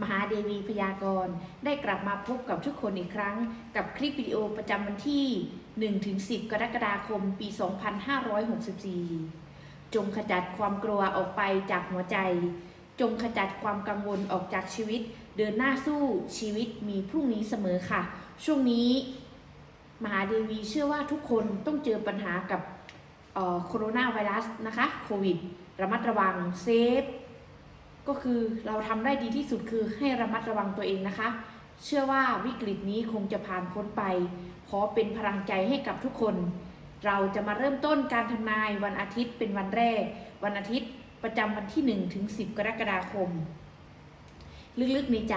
มหาเดวีพยากรณ์ได้กลับมาพบกับทุกคนอีกครั้ง กับคลิปวิดีโอประจำวันที่ 1-10 กรกฎาคม ปี 2564 จงขจัดความกลัวออกไปจากหัวใจ จงขจัดความกังวลออกจากชีวิต เดินหน้าสู้ชีวิตมีพรุ่งนี้เสมอค่ะ ช่วงนี้ มหาเดวีเชื่อว่าทุกคนต้องเจอปัญหากับโคโรนาไวรัสนะคะโควิดระมัดระวังเซฟ ก็คือเราทำได้ดีที่สุดคือให้ระมัดระวังตัวเองนะคะ เชื่อว่าวิกฤตนี้คงจะผ่านพ้นไป ขอเป็นพลังใจให้กับทุกคน เราจะมาเริ่มต้นการทำนายวันอาทิตย์เป็นวันแรก วันอาทิตย์ประจำวันที่ 1 ถึง 10 กรกฎาคม ลึกๆในใจ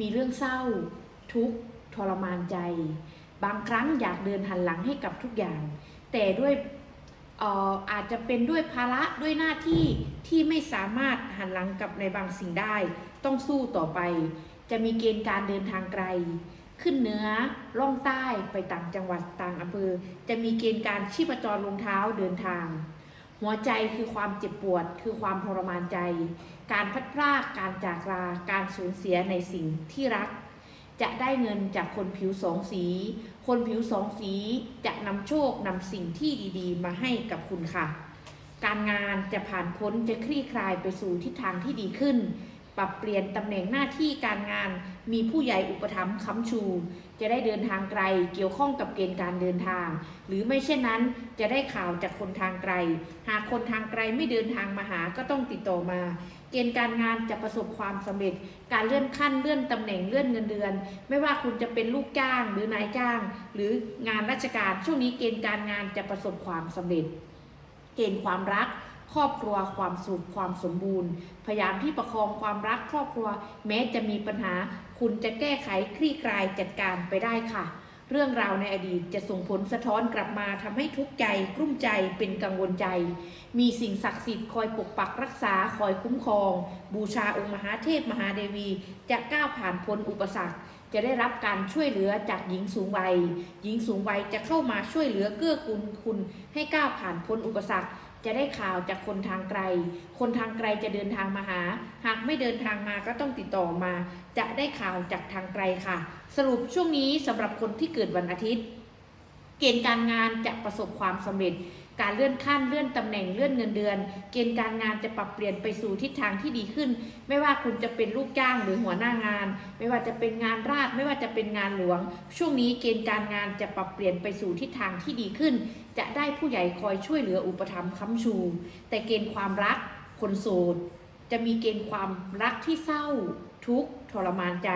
มีเรื่องเศร้า ทุกข์ทรมานใจ บางครั้งอยากเดินหันหลังให้กับทุกอย่าง แต่ด้วย อาจจะเป็นด้วยภาระด้วยหน้าที่ที่ไม่สามารถหันหลังกับในบางสิ่งได้ ต้องสู้ต่อไป จะมีเกณฑ์การเดินทางไกล ขึ้นเหนือล่องใต้ไปต่างจังหวัดต่างอำเภอ จะมีเกณฑ์การชีพจรลงเท้าเดินทาง หัวใจคือความเจ็บปวด คือความทรมานใจ การพัดพรากการจากลาการสูญเสียในสิ่งที่รัก จะได้เงินจากคนผิวสองสี คนผิวสองสีจะนำโชคนำสิ่งที่ดีๆ มาให้กับคุณค่ะ การงานจะผ่านพ้นจะคลี่คลายไปสู่ทิศทางที่ดีขึ้น ปรับเปลี่ยนตำแหน่งหน้าที่การงาน มีผู้ใหญ่อุปถัมภ์ค้ำชู จะได้เดินทางไกล เกี่ยวข้องกับเกณฑ์การเดินทาง หรือไม่เช่นนั้นจะได้ข่าวจากคนทางไกล หากคนทางไกลไม่เดินทางมาหาก็ต้องติดต่อมา เกณฑ์การงานจะประสบความสำเร็จ การเลื่อนขั้นเลื่อนตำแหน่งเลื่อนเงินเดือน ไม่ว่าคุณจะเป็นลูกจ้างหรือนายจ้าง หรืองานราชการช่วงนี้เกณฑ์การงานจะประสบความสำเร็จ เกณฑ์ความรัก ครอบครัวความสุขความสมบูรณ์ พยายามที่ประคองความรักครอบครัว แม้จะมีปัญหา คุณจะแก้ไขคลี่คลายจัดการไปได้ค่ะ เรื่องราวในอดีตจะส่งผลสะท้อนกลับมาทำให้ทุกข์ใจกลุ้มใจเป็นกังวลใจ มีสิ่งศักดิ์สิทธิ์คอยปกปักรักษาคอยคุ้มครอง บูชาองค์มหาเทพมหาเดวี จะก้าวผ่านพ้นอุปสรรคจะได้รับการช่วยเหลือจากหญิงสูงวัย หญิงสูงวัยจะเข้ามาช่วยเหลือเกื้อกูลคุณให้ก้าวผ่านพ้นอุปสรรค จะได้ข่าวจากคนทางไกล คนทางไกลจะเดินทางมาหา หากไม่เดินทางมาก็ต้องติดต่อมา จะได้ข่าวจากทางไกลค่ะ สรุปช่วงนี้สำหรับคนที่เกิดวันอาทิตย์ เกณฑ์การงานจะประสบความสำเร็จ การเลื่อนขั้นเลื่อนตำแหน่งเลื่อนเงินเดือน เกณฑ์การงานจะปรับเปลี่ยนไปสู่ทิศทางที่ดีขึ้น ไม่ว่าคุณจะเป็นลูกจ้างหรือหัวหน้างาน ไม่ว่าจะเป็นงานราชไม่ว่าจะเป็นงานหลวง ช่วงนี้เกณฑ์การงานจะปรับเปลี่ยนไปสู่ทิศทางที่ดีขึ้น จะได้ผู้ใหญ่คอยช่วยเหลืออุปถัมภ์ค้ำชู แต่เกณฑ์ความรักคนโสดจะมีเกณฑ์ความรักที่เศร้า ทุกข์ทรมานใจ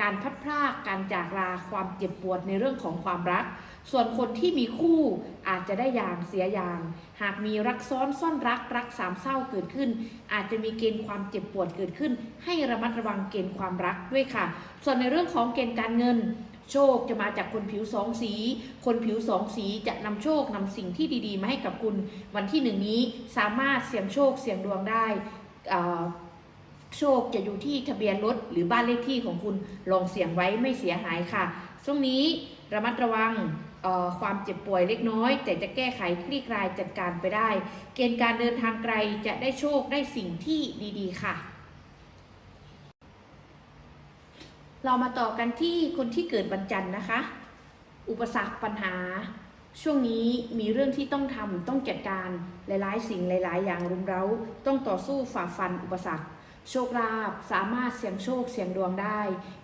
การพัดพรากการจากลาความเจ็บปวดในเรื่องของความรัก ส่วนคนที่มีคู่อาจจะได้อย่างเสียอย่าง หากมีรักซ้อนซ่อนรักรักสามเศร้าเกิดขึ้น อาจจะมีเกณฑ์ความเจ็บปวดเกิดขึ้น ให้ระมัดระวังเกณฑ์ความรักด้วยค่ะ ส่วนในเรื่องของเกณฑ์การเงิน โชคจะมาจากคนผิวสองสี คนผิวสองสีจะนำโชคนำสิ่งที่ดีๆ มาให้กับคุณ วันที่หนึ่งนี้สามารถเสี่ยงโชคเสี่ยงดวงได้โชคจะอยู่ที่ทะเบียนรถหรือบ้านเลขที่ของคุณลองเสี่ยงไว้ไม่เสียหายค่ะ ช่วงนี้ระมัดระวัง ความเจ็บป่วยเล็กน้อย แต่จะแก้ไขคลี่คลายจัดการไปได้ เกณฑ์การเดินทางไกลจะได้โชคได้สิ่งที่ดีๆ ค่ะ เรามาต่อกันที่คนที่เกิดวันจันทร์นะคะ อุปสรรคปัญหา ช่วงนี้มีเรื่องที่ต้องทำต้องจัดการหลายๆ สิ่งหลาย ๆ อย่างรุมเร้า ต้องต่อสู้ฝ่าฟันอุปสรรค โชคลาภสามารถเสี่ยงโชคเสี่ยงดวงได้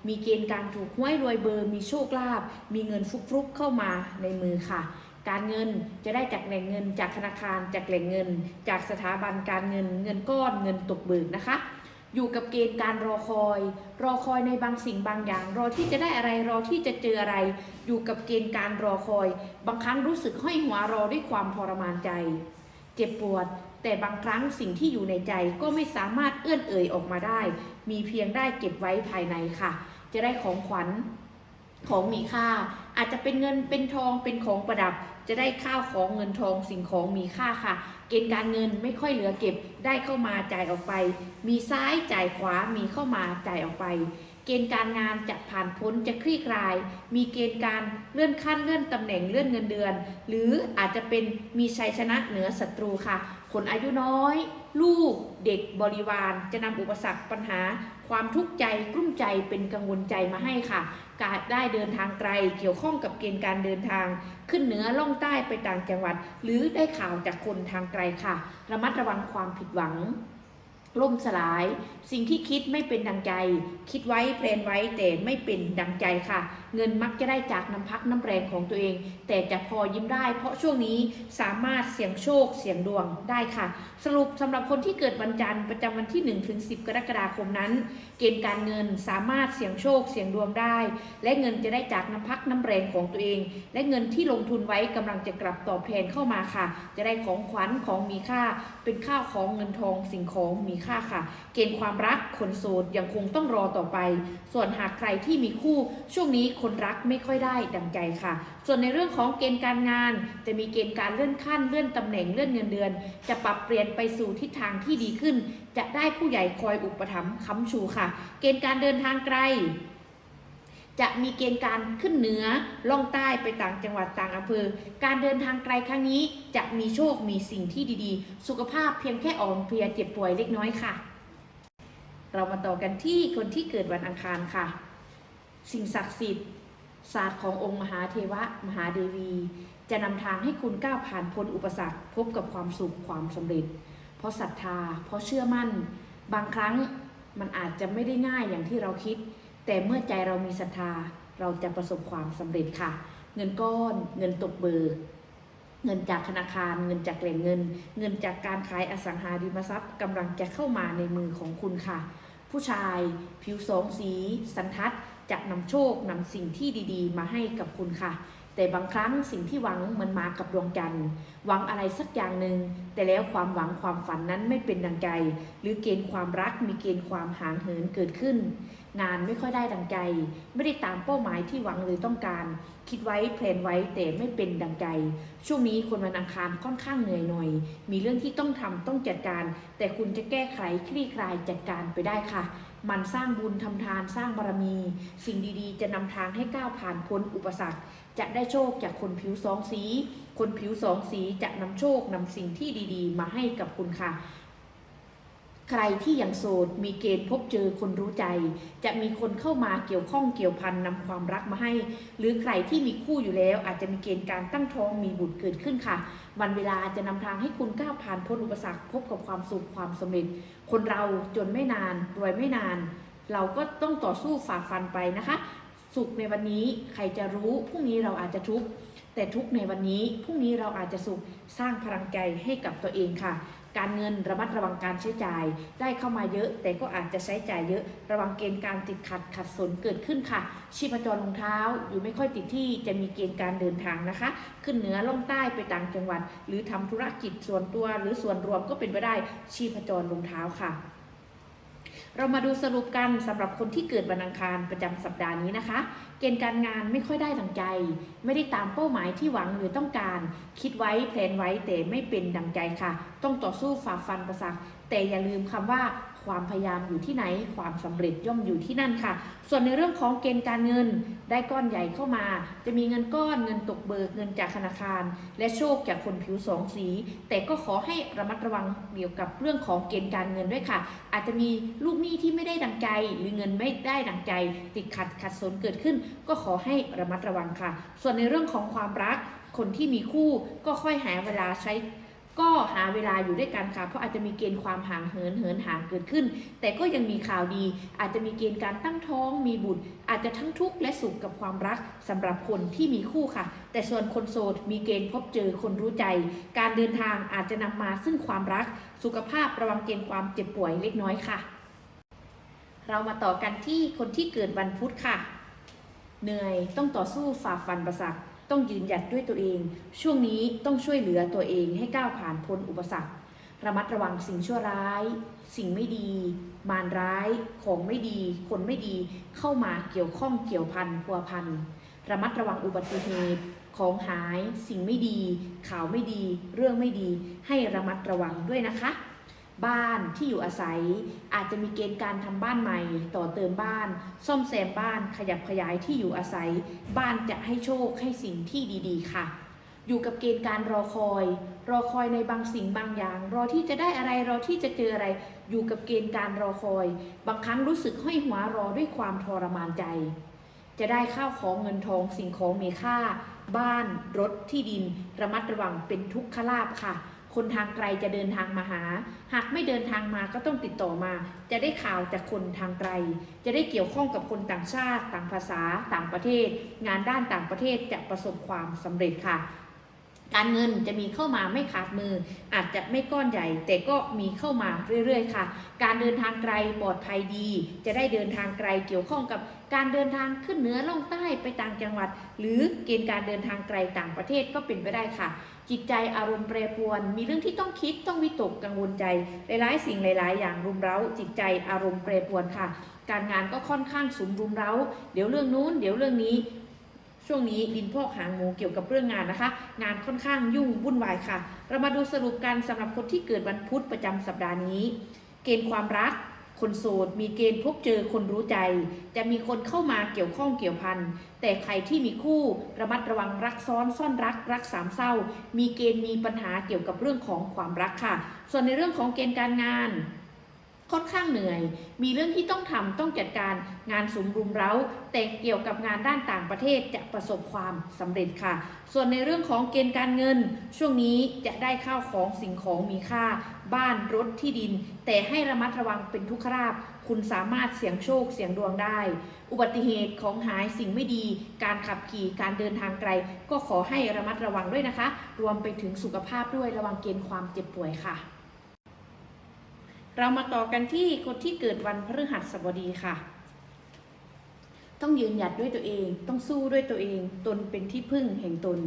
มีเกณฑ์การถูกห้วยรวยเบอร์มีโชคลาภมีเงินฟุกๆเข้ามาในมือค่ะ การเงินจะได้จากแหล่งเงิน จากธนาคารจากแหล่งเงิน จากสถาบันการเงิน เงินก้อนเงินตกเบิกนะคะอยู่กับเกณฑ์การรอคอย รอคอยในบางสิ่งบางอย่าง รอที่จะได้อะไรรอที่จะเจออะไร อยู่กับเกณฑ์การรอคอย บางครั้งรู้สึกห้อยหัวรอด้วยความทรมานใจ เจ็บปวด แต่บางครั้งสิ่งที่อยู่ในใจก็ไม่สามารถเอื้อนเอ่ยออกมาได้ มีเพียงได้เก็บไว้ภายในค่ะ จะได้ของขวัญของมีค่า อาจจะเป็นเงินเป็นทองเป็นของประดับ จะได้ข้าวของเงินทองสิ่งของมีค่าค่ะ เกณฑ์การเงินไม่ค่อยเหลือเก็บได้เข้ามาจ่ายออกไป มีซ้ายจ่ายขวามีเข้ามาจ่ายออกไป เกณฑ์การงานจะผ่านพ้นจะคลี่คลาย มีเกณฑ์การเลื่อนขั้นเลื่อนตำแหน่งเลื่อนเงินเดือน หรืออาจจะเป็นมีชัยชนะเหนือศัตรูค่ะ คนอายุน้อย ลูกเด็กบริวารจะนำอุปสรรคปัญหา ความทุกข์ใจกลุ้มใจเป็นกังวลใจมาให้ค่ะ การได้เดินทางไกลเกี่ยวข้องกับเกณฑ์การเดินทาง ขึ้นเหนือล่องใต้ไปต่างจังหวัด หรือได้ข่าวจากคนทางไกลค่ะ ระมัดระวังความผิดหวังล่มสลาย สิ่งที่คิดไม่เป็นดังใจ คิดไว้แพลนไว้แต่ไม่เป็นดังใจค่ะ เงินมักจะได้จากน้ำพักน้ำแรงของตัวเอง แต่จะพอยิ้มได้ เพราะช่วงนี้สามารถเสี่ยงโชคเสี่ยงดวงได้ค่ะ สรุปสำหรับคนที่เกิดวันจันทร์ประจำวันที่1ถึง10 กรกฎาคมนั้น เกณฑ์การเงินสามารถเสี่ยงโชคเสี่ยงดวงได้ และเงินจะได้จากน้ำพักน้ำแรงของตัวเอง และเงินที่ลงทุนไว้กำลังจะกลับตอบแทนเข้ามาค่ะ จะได้ของขวัญของมีค่า เป็นข้าวของเงินทองสิ่งของมีค่าค่ะ เกณฑ์ความรักคนโสดยังคงต้องรอต่อไป ส่วนหากใครที่มีคู่ช่วงนี้คนรักไม่ค่อยได้ดังใจค่ะ ส่วนในเรื่องของเกณฑ์การงาน จะมีเกณฑ์การเลื่อนขั้นเลื่อนตำแหน่งเลื่อนเงินเดือน จะปรับเปลี่ยนไปสู่ทิศทางที่ดีขึ้น จะได้ผู้ใหญ่คอยอุปถัมภ์ค้ำชูค่ะ เกณฑ์การเดินทางไกลจะมีเกณฑ์การขึ้นเหนือล่องใต้ไปต่างจังหวัดต่างอำเภอ การเดินทางไกลครั้งนี้ จะมีโชคมีสิ่งที่ดีๆ สุขภาพเพียงแค่อ่อนเพลียเจ็บป่วยเล็กน้อยค่ะ เรามาต่อกันที่คนที่เกิดวันอังคารค่ะ สิ่งศักดิ์สิทธิ์ ศาสตร์ขององค์มหาเทวะ มหาเดวี จะนำทางให้คุณก้าวผ่านพ้นอุปสรรคพบกับความสุขความสำเร็จ เพราะศรัทธา เพราะเชื่อมั่น บางครั้งมันอาจจะไม่ได้ง่ายอย่างที่เราคิด แต่เมื่อใจเรามีศรัทธา เราจะประสบความสำเร็จค่ะ เงินก้อน เงินตกเบิกเงินจากธนาคาร เงินจากแหล่งเงิน เงินจากการขายอสังหาริมทรัพย์กำลังจะเข้ามาในมือของคุณค่ะ ผู้ชาย ผิวสองสี สันทัด จะนำโชคนำสิ่งที่ดีๆ มาให้กับคุณค่ะ แต่บางครั้งสิ่งที่หวังมันมากับดวงจันทร์หวังอะไรสักอย่างหนึ่งแต่แล้วความหวังความฝันนั้นไม่เป็นดังใจ หรือเกณฑ์ความรักมีเกณฑ์ความห่างเหินเกิดขึ้น งานไม่ค่อยได้ดังใจ ไม่ได้ตามเป้าหมายที่หวังหรือต้องการ คิดไว้แพลนไว้แต่ไม่เป็นดังใจ ช่วงนี้คนวันอังคารค่อนข้างเหนื่อยหน่อย มีเรื่องที่ต้องทำต้องจัดการ แต่คุณจะแก้ไขคลี่คลายจัดการไปได้ค่ะ มันสร้างบุญทำทานสร้างบารมี สิ่งดีๆ จะนำทางให้ก้าวผ่านพ้นอุปสรรค จะได้โชคจากคนผิวสองสี คนผิวสองสีจะนำโชคนำสิ่งที่ดีๆ มาให้กับคุณค่ะ ใครที่ยังโสดมีเกณฑ์พบเจอคนรู้ใจ จะมีคนเข้ามาเกี่ยวข้องเกี่ยวพันนำความรักมาให้ หรือใครที่มีคู่อยู่แล้ว อาจจะมีเกณฑ์การตั้งท้องมีบุตรเกิดขึ้นค่ะ วันเวลาจะนำทางให้คุณก้าวผ่านพ้นอุปสรรคพบกับความสุขความสำเร็จ คนเราจนไม่นานรวยไม่นาน เราก็ต้องต่อสู้ฝ่าฟันไปนะคะ สุขในวันนี้ใครจะรู้พรุ่งนี้เราอาจจะทุกข์ แต่ทุกในวันนี้พรุ่งนี้เราอาจจะสุขสร้างพลังใจให้กับตัวเองค่ะ การเงินระมัดระวังการใช้จ่าย ได้เข้ามาเยอะ แต่ก็อาจจะใช้จ่ายเยอะ ระวังเกณฑ์การติดขัดขัดสนเกิดขึ้นค่ะ ชีพจรรองเท้าอยู่ไม่ค่อยติดที่จะมีเกณฑ์การเดินทางนะคะ ขึ้นเหนือล่องใต้ไปต่างจังหวัด หรือทำธุรกิจส่วนตัวหรือส่วนรวมก็เป็นไปได้ชีพจรรองเท้าค่ะ เรามาดูสรุปกันสำหรับคนที่เกิดวันอังคารประจำสัปดาห์นี้นะคะ เกณฑ์การงานไม่ค่อยได้ดังใจ ไม่ได้ตามเป้าหมายที่หวังหรือต้องการ คิดไว้แผนไว้แต่ไม่เป็นดังใจค่ะ ต้องต่อสู้ฝ่าฟันประสัก แต่อย่าลืมคำว่าความพยายามอยู่ที่ไหน ความสำเร็จย่อมอยู่ที่นั่นค่ะ ส่วนในเรื่องของเกณฑ์การเงินได้ก้อนใหญ่เข้ามา จะมีเงินก้อนเงินตกเบิกเงินจากธนาคาร และโชคจากคนผิวสองสี แต่ก็ขอให้ระมัดระวังเกี่ยวกับเรื่องของเกณฑ์การเงินด้วยค่ะ อาจจะมีลูกหนี้ที่ไม่ได้ดังใจ หรือเงินไม่ได้ดังใจ ติดขัดขัดสนเกิดขึ้น ก็ขอให้ระมัดระวังค่ะ ส่วนในเรื่องของความรักคนที่มีคู่ก็ค่อยหาเวลาใช้ ก็หาเวลาอยู่ด้วยกันค่ะ เพราะอาจจะมีเกณฑ์ความห่างเหินเหินห่างเกิดขึ้น แต่ก็ยังมีข่าวดี อาจจะมีเกณฑ์การตั้งท้อง มีบุตร อาจจะทั้งทุกข์และสุขกับความรักสำหรับคนที่มีคู่ค่ะ แต่ส่วนคนโสดมีเกณฑ์พบเจอคนรู้ใจ การเดินทางอาจจะนำมาซึ่งความรัก สุขภาพระวังเกณฑ์ความเจ็บป่วยเล็กน้อยค่ะ เรามาต่อกันที่คนที่เกิดวันพุธค่ะ เหนื่อยต้องต่อสู้ฝ่าฟันประสัก ต้องยืนหยัดด้วยตัวเอง ช่วงนี้ต้องช่วยเหลือตัวเองให้ก้าวผ่านพ้นอุปสรรค ระมัดระวังสิ่งชั่วร้าย สิ่งไม่ดี มารร้าย ของไม่ดี คนไม่ดีเข้ามาเกี่ยวข้องเกี่ยวพันพัวพันระมัดระวังอุบัติเหตุของหาย สิ่งไม่ดี ข่าวไม่ดี เรื่องไม่ดี ให้ระมัดระวังด้วยนะคะ บ้านที่อยู่อาศัย อาจจะมีเกณฑ์การทำบ้านใหม่ ต่อเติมบ้าน ซ่อมแซมบ้าน ขยับขยายที่อยู่อาศัย บ้านจะให้โชคให้สิ่งที่ดีๆ ค่ะ อยู่กับเกณฑ์การรอคอย รอคอยในบางสิ่งบางอย่าง รอที่จะได้อะไรรอที่จะเจออะไร อยู่กับเกณฑ์การรอคอย บางครั้งรู้สึกห้อยหัวรอด้วยความทรมานใจ จะได้ข้าวของเงินทองสิ่งของมีค่า บ้านรถที่ดิน ระมัดระวังเป็นทุกขลาบค่ะ คนทางไกลจะเดินทางมาหา หากไม่เดินทางมาก็ต้องติดต่อมา จะได้ข่าวจากคนทางไกล จะได้เกี่ยวข้องกับคนต่างชาติ ต่างภาษา ต่างประเทศ งานด้านต่างประเทศจะประสบความสำเร็จค่ะ การเงินจะมีเข้ามาไม่ขาดมือ อาจจะไม่ก้อนใหญ่ แต่ก็มีเข้ามาเรื่อยๆ ค่ะ การเดินทางไกลปลอดภัยดี จะได้เดินทางไกลเกี่ยวข้องกับการเดินทางขึ้นเหนือล่องใต้ไปต่างจังหวัด หรือเกณฑ์การเดินทางไกลต่างประเทศก็เป็นไปได้ค่ะ จิตใจอารมณ์แปรปรวน มีเรื่องที่ต้องคิดต้องวิตกกังวลใจหลายๆ สิ่งหลาย ๆ อย่างรุมเร้า จิตใจอารมณ์แปรปรวนค่ะ การงานก็ค่อนข้างสุมรุมเร้า เดี๋ยวเรื่องนู้น เดี๋ยวเรื่องนี้ ช่วงนี้ดินพอกหางหมูเกี่ยวกับเรื่องงานนะคะ งานค่อนข้างยุ่งวุ่นวายค่ะ เรามาดูสรุปกันสำหรับคนที่เกิดวันพุธประจำสัปดาห์นี้ เกณฑ์ความรักคนโสดมีเกณฑ์พบเจอคนรู้ใจ จะมีคนเข้ามาเกี่ยวข้องเกี่ยวพัน แต่ใครที่มีคู่ระมัดระวังรักซ้อนซ่อนรัก รักสามเศร้า มีเกณฑ์มีปัญหาเกี่ยวกับเรื่องของความรักค่ะ ส่วนในเรื่องของเกณฑ์การงาน ค่อนข้างเหนื่อย มีเรื่องที่ต้องทำต้องจัดการงานสมรุมเร้า แต่เกี่ยวกับงานด้านต่างประเทศจะประสบความสำเร็จค่ะ ส่วนในเรื่องของเกณฑ์การเงิน ช่วงนี้จะได้ข้าวของสิ่งของมีค่า บ้านรถที่ดิน แต่ให้ระมัดระวังเป็นทุกขราบ คุณสามารถเสี่ยงโชคเสี่ยงดวงได้ อุบัติเหตุของหายสิ่งไม่ดี การขับขี่การเดินทางไกล ก็ขอให้ระมัดระวังด้วยนะคะ รวมไปถึงสุขภาพด้วยระวังเกณฑ์ความเจ็บป่วยค่ะ เรามาต่อกันที่คนที่เกิดวันพฤหัสบดีค่ะ ต้องยืนหยัดด้วยตัวเอง ต้องสู้ด้วยตัวเอง ตนเป็นที่พึ่งแห่งตน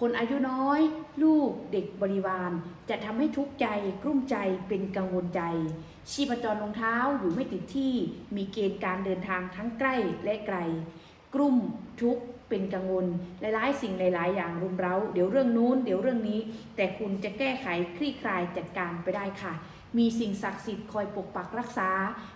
คนอายุน้อย ลูกเด็กบริวาร จะทำให้ทุกข์ใจกลุ้มใจเป็นกังวลใจ ชีพจรรองเท้าอยู่ไม่ติดที่ มีเกณฑ์การเดินทางทั้งใกล้และไกล กลุ่มทุกข์เป็นกังวลหลายๆ สิ่งหลาย ๆ อย่างรุมเร้า เดี๋ยวเรื่องนู้น เดี๋ยวเรื่องนี้ แต่คุณจะแก้ไขคลี่คลายจัดการไปได้ค่ะ มีสิ่งศักดิ์สิทธิ์คอยปกปักรักษา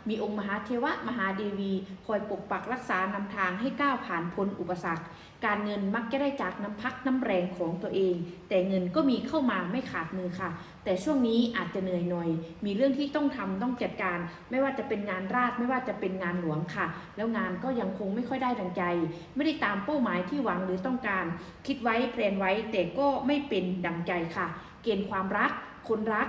มีองค์มหาเทวะมหาเดวี คอยปกปักรักษานำทางให้ก้าวผ่านพ้นอุปสรรค การเงินมักจะได้จากน้ำพักน้ำแรงของตัวเอง แต่เงินก็มีเข้ามาไม่ขาดมือค่ะ แต่ช่วงนี้อาจจะเหนื่อยหน่อย มีเรื่องที่ต้องทำต้องจัดการ ไม่ว่าจะเป็นงานราชไม่ว่าจะเป็นงานหลวงค่ะ แล้วงานก็ยังคงไม่ค่อยได้ดังใจ ไม่ได้ตามเป้าหมายที่หวังหรือต้องการ คิดไว้แพลนไว้แต่ก็ไม่เป็นดังใจค่ะ เกณฑ์ความรัก คนรัก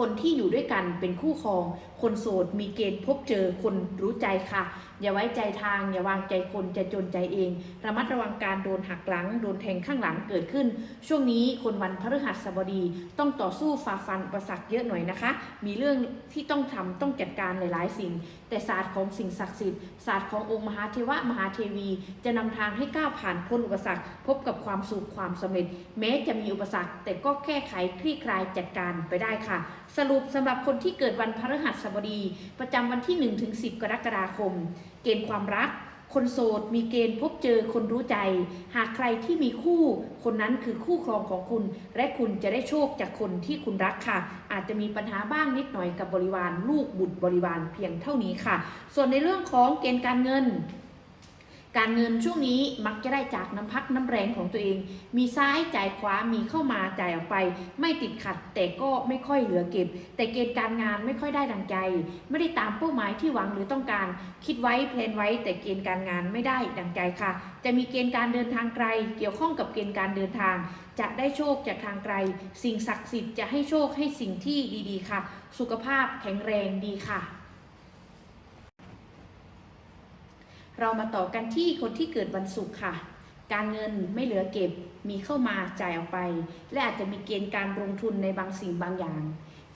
คนที่อยู่ด้วยกันเป็นคู่ครอง คนโสดมีเกณฑ์พบเจอคนรู้ใจค่ะ อย่าไว้ใจทาง อย่าวางใจคนจะจนใจเอง ระมัดระวังการโดนหักหลัง โดนแทงข้างหลังเกิดขึ้น ช่วงนี้คนวันพฤหัสบดี ต้องต่อสู้ฝ่าฟันอุปสรรคเยอะหน่อยนะคะ มีเรื่องที่ต้องทำต้องจัดการหลาย ๆ สิ่ง แต่ศาสตร์ของสิ่งศักดิ์สิทธิ์ศาสตร์ขององค์มหาเทวะมหาเทวี จะนำทางให้ก้าวผ่านพ้นอุปสรรค พบกับความสุขความสำเร็จ แม้จะมีอุปสรรค แต่ก็แก้ไขคลี่คลายจัดการไปได้ค่ะ สรุปสำหรับคนที่เกิดวันพฤหัสบดี ประจำวันที่1ถึง10 กรกฎาคม เกณฑ์ความรัก คนโสดมีเกณฑ์พบเจอคนรู้ใจ หากใครที่มีคู่ คนนั้นคือคู่ครองของคุณ และคุณจะได้โชคจากคนที่คุณรักค่ะ อาจจะมีปัญหาบ้างนิดหน่อยกับบริวารลูกบุตรบริวารเพียงเท่านี้ค่ะ ส่วนในเรื่องของเกณฑ์การเงิน การเงินช่วงนี้มักจะได้จากน้ำพักน้ำแรงของตัวเอง มีซ้ายจ่ายขวา มีเข้ามาจ่ายออกไป ไม่ติดขัด แต่ก็ไม่ค่อยเหลือเก็บ แต่เกณฑ์การงานไม่ค่อยได้ดังใจ ไม่ได้ตามเป้าหมายที่หวังหรือต้องการ คิดไว้แพลนไว้ แต่เกณฑ์การงานไม่ได้ดังใจค่ะ จะมีเกณฑ์การเดินทางไกล เกี่ยวข้องกับเกณฑ์การเดินทาง จะได้โชคจากทางไกล สิ่งศักดิ์สิทธิ์จะให้โชคให้สิ่งที่ดีๆ ค่ะ สุขภาพแข็งแรงดีค่ะ เรามาต่อกันที่คนที่เกิดวันศุกร์ค่ะ การเงินไม่เหลือเก็บมีเข้ามาจ่ายออกไป และอาจจะมีเกณฑ์การลงทุนในบางสิ่งบางอย่าง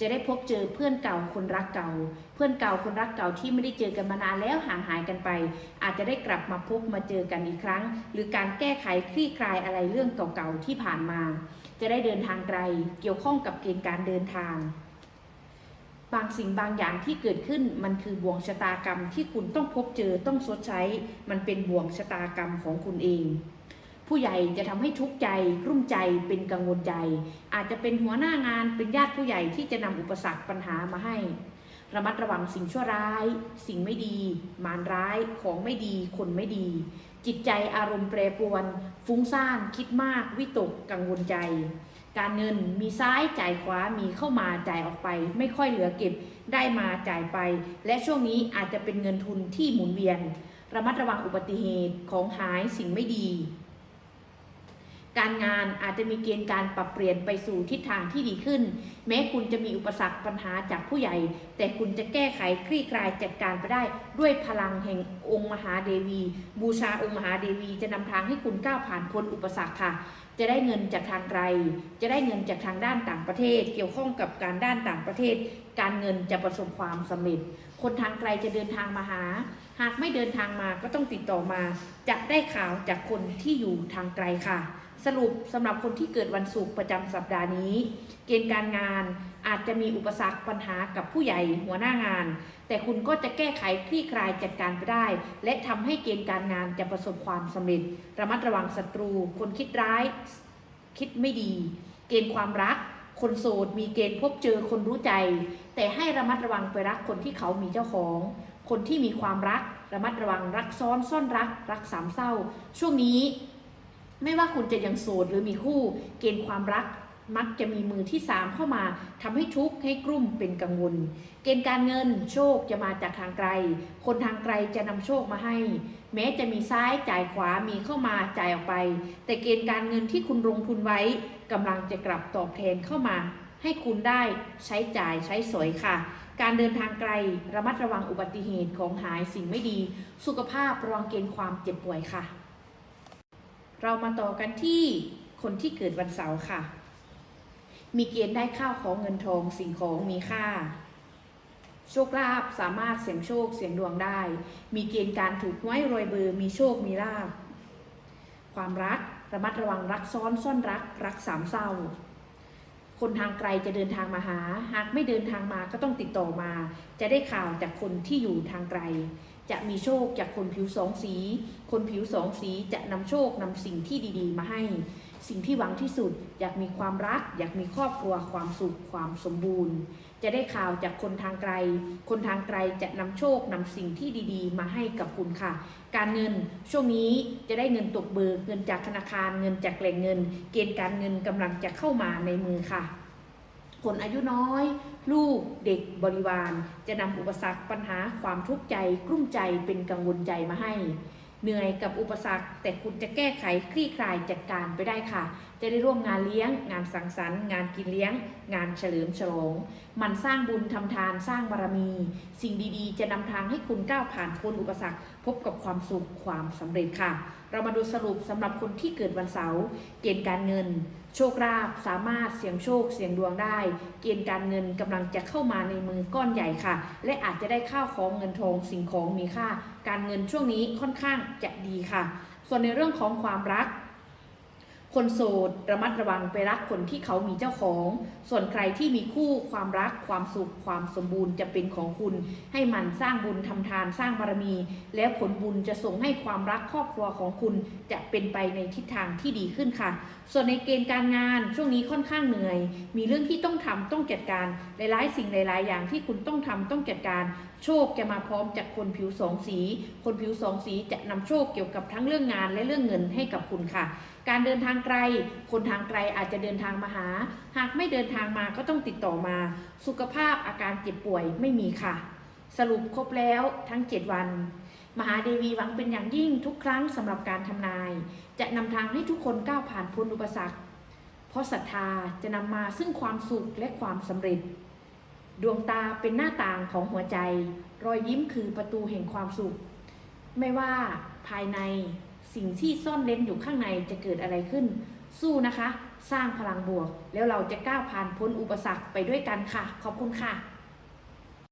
จะได้พบเจอเพื่อนเก่าคนรักเก่า เพื่อนเก่าคนรักเก่าที่ไม่ได้เจอกันมานานแล้วห่างหายกันไป อาจจะได้กลับมาพบมาเจอกันอีกครั้ง หรือการแก้ไขคลี่คลายอะไรเรื่องเก่าๆที่ผ่านมา จะได้เดินทางไกล เกี่ยวข้องกับเกณฑ์การเดินทาง บางสิ่งบางอย่างที่เกิดขึ้นมันคือบ่วงชะตากรรมที่คุณต้องพบเจอต้องชดใช้ มันเป็นบ่วงชะตากรรมของคุณเอง ผู้ใหญ่จะทำให้ทุกข์ใจกลุ้มใจเป็นกังวลใจ อาจจะเป็นหัวหน้างานเป็นญาติผู้ใหญ่ที่จะนำอุปสรรคปัญหามาให้ ระมัดระวังสิ่งชั่วร้าย สิ่งไม่ดี มารร้ายของไม่ดี คนไม่ดี จิตใจอารมณ์แปรปรวน ฟุ้งซ่านคิดมาก วิตกกังวลใจ การเงินมีซ้ายจ่ายขวามีเข้ามาจ่ายออกไป ไม่ค่อยเหลือเก็บได้มาจ่ายไป และช่วงนี้อาจจะเป็นเงินทุนที่หมุนเวียน ระมัดระวังอุบัติเหตุของหายสิ่งไม่ดี การงานอาจจะมีเกณฑ์การปรับเปลี่ยนไปสู่ทิศทางที่ดีขึ้น แม้คุณจะมีอุปสรรคปัญหาจากผู้ใหญ่ แต่คุณจะแก้ไขคลี่คลายจัดการไปได้ด้วยพลังแห่งองค์มหาเดวี บูชาองค์มหาเดวีจะนำทางให้คุณก้าวผ่านพ้นอุปสรรคค่ะจะได้เงินจากทางไกล จะได้เงินจากทางด้านต่างประเทศ เกี่ยวข้องกับการด้านต่างประเทศ การเงินจะประสบความสำเร็จ คนทางไกลจะเดินทางมาหา หากไม่เดินทางมาก็ต้องติดต่อมา จะได้ข่าวจากคนที่อยู่ทางไกลค่ะ สรุปสำหรับคนที่เกิดวันศุกร์ประจำสัปดาห์นี้ เกณฑ์การงาน อาจจะมีอุปสรรคปัญหากับผู้ใหญ่หัวหน้างาน แต่คุณก็จะแก้ไขคลี่คลายจัดการไปได้ และทำให้เกณฑ์การงานจะประสบความสำเร็จ ระมัดระวังศัตรู คนคิดร้าย คิดไม่ดี เกณฑ์ความรัก คนโสดมีเกณฑ์พบเจอคนรู้ใจ แต่ให้ระมัดระวังไปรักคนที่เขามีเจ้าของ คนที่มีความรัก ระมัดระวังรักซ้อนซ่อนรัก รักสามเศร้า ช่วงนี้ ไม่ว่าคุณจะยังโสดหรือมีคู่ เกณฑ์ความรัก มักจะมีมือที่สามเข้ามาทำให้ทุกข์ให้กลุ่มเป็นกังวล เกณฑ์การเงินโชคจะมาจากทางไกล คนทางไกลจะนำโชคมาให้ แม้จะมีซ้ายจ่ายขวามีเข้ามาจ่ายออกไป แต่เกณฑ์การเงินที่คุณลงทุนไว้กำลังจะกลับตอบแทนเข้ามา ให้คุณได้ใช้จ่ายใช้สอยค่ะ การเดินทางไกลระมัดระวังอุบัติเหตุของหายสิ่งไม่ดี สุขภาพระวังเกณฑ์ความเจ็บป่วยค่ะ เรามาต่อกันที่คนที่เกิดวันเสาร์ค่ะ มีเกณฑ์ได้ข้าวของเงินทองสิ่งของมีค่า โชคลาภสามารถเสี่ยงโชคเสี่ยงดวงได้ มีเกณฑ์การถูกหวยรวยเบอร์มีโชคมีลาภความรักระมัดระวังรักซ้อนซ่อนรักรักสามเศร้า คนทางไกลจะเดินทางมาหา หากไม่เดินทางมาก็ต้องติดต่อมา จะได้ข่าวจากคนที่อยู่ทางไกล จะมีโชคจากคนผิวสองสี คนผิวสองสีจะนำโชคนำสิ่งที่ดี ๆ มาให้ สิ่งที่หวังที่สุด อยากมีความรัก อยากมีครอบครัวความสุขความสมบูรณ์ จะได้ข่าวจากคนทางไกล คนทางไกลจะนำโชคนำสิ่งที่ดีๆ มาให้กับคุณค่ะ การเงินช่วงนี้จะได้เงินตกเบิกเงินจากธนาคารเงินจากแหล่งเงิน เกณฑ์การเงินกำลังจะเข้ามาในมือค่ะคนอายุน้อย ลูกเด็กบริวาร จะนำอุปสรรคปัญหาความทุกข์ใจกลุ้มใจเป็นกังวลใจมาให้ เหนื่อยกับอุปสรรค แต่คุณจะแก้ไขคลี่คลายจัดการไปได้ค่ะ จะได้ร่วมงานเลี้ยง งานสังสรรค์ งานกินเลี้ยง งานเฉลิมฉลอง มันสร้างบุญทำทานสร้างบารมี สิ่งดีๆ จะนำทางให้คุณก้าวผ่านพ้นอุปสรรค พบกับความสุขความสำเร็จค่ะ เรามาดูสรุปสำหรับคนที่เกิดวันเสาร์เกณฑ์การเงิน โชคลาภสามารถเสี่ยงโชคเสี่ยงดวงได้ เกณฑ์การเงินกำลังจะเข้ามาในมือก้อนใหญ่ค่ะ และอาจจะได้ข้าวของเงินทองสิ่งของมีค่า การเงินช่วงนี้ค่อนข้างจะดีค่ะ ส่วนในเรื่องของความรัก คนโสดระมัดระวังไปรักคนที่เขามีเจ้าของ ส่วนใครที่มีคู่ความรักความสุขความสมบูรณ์จะเป็นของคุณ ให้มันสร้างบุญทำทานสร้างบารมี แล้วผลบุญจะส่งให้ความรักครอบครัวของคุณจะเป็นไปในทิศทางที่ดีขึ้นค่ะ ส่วนในเกณฑ์การงานช่วงนี้ค่อนข้างเหนื่อย มีเรื่องที่ต้องทำต้องจัดการหลายๆ สิ่งหลาย ๆ อย่างที่คุณต้องทำต้องจัดการ โชคจะมาพร้อมจากคนผิวสองสี คนผิวสองสีจะนำโชคเกี่ยวกับทั้งเรื่องงานและเรื่องเงินให้กับคุณค่ะ การเดินทางไกล คนทางไกลอาจจะเดินทางมาหา หากไม่เดินทางมาก็ต้องติดต่อมา สุขภาพอาการเจ็บป่วยไม่มีค่ะ สรุปครบแล้วทั้ง 7 วัน มหาเดวีหวังเป็นอย่างยิ่งทุกครั้งสำหรับการทำนาย จะนำทางให้ทุกคนก้าวผ่านพ้นอุปสรรค เพราะศรัทธาจะนำมาซึ่งความสุขและความสำเร็จ ดวงตาเป็นหน้าต่างของหัวใจ รอยยิ้มคือประตูแห่งความสุข ไม่ว่าภายในสิ่งที่ซ่อนเร้นอยู่ข้างในจะเกิดอะไรขึ้น สู้นะคะ สร้างพลังบวก แล้วเราจะก้าวผ่านพ้นอุปสรรคไปด้วยกันค่ะ ขอบคุณค่ะ